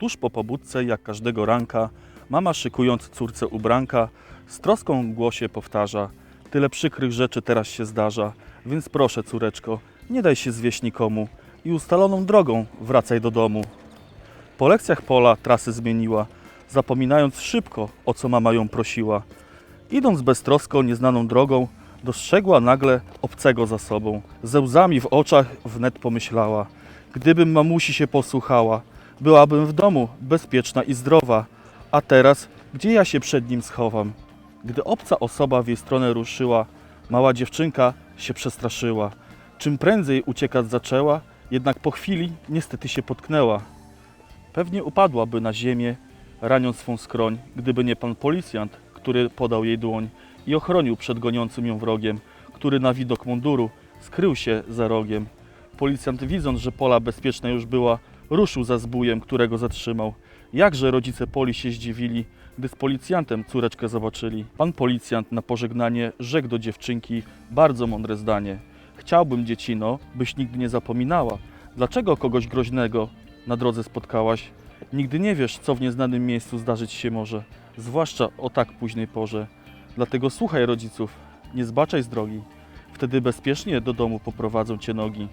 Tuż po pobudce, jak każdego ranka, mama szykując córce ubranka, z troską głosie powtarza: Tyle przykrych rzeczy teraz się zdarza, więc proszę, córeczko, nie daj się zwieść nikomu i ustaloną drogą wracaj do domu. Po lekcjach Pola trasy zmieniła, zapominając szybko, o co mama ją prosiła. Idąc beztrosko nieznaną drogą, dostrzegła nagle obcego za sobą. Ze łzami w oczach wnet pomyślała: Gdybym mamusi się posłuchała, byłabym w domu bezpieczna i zdrowa. A teraz, gdzie ja się przed nim schowam? Gdy obca osoba w jej stronę ruszyła, mała dziewczynka się przestraszyła. Czym prędzej uciekać zaczęła, jednak po chwili niestety się potknęła. Pewnie upadłaby na ziemię, raniąc swą skroń, gdyby nie pan policjant, który podał jej dłoń i ochronił przed goniącym ją wrogiem, który na widok munduru skrył się za rogiem. Policjant widząc, że pola bezpieczna już była, ruszył za zbójem, którego zatrzymał. Jakże rodzice Poli się zdziwili, gdy z policjantem córeczkę zobaczyli. Pan policjant na pożegnanie rzekł do dziewczynki bardzo mądre zdanie. Chciałbym, dziecino, byś nigdy nie zapominała, dlaczego kogoś groźnego na drodze spotkałaś. Nigdy nie wiesz, co w nieznanym miejscu zdarzyć się może, zwłaszcza o tak późnej porze. Dlatego słuchaj rodziców, nie zbaczaj z drogi. Wtedy bezpiecznie do domu poprowadzą cię nogi.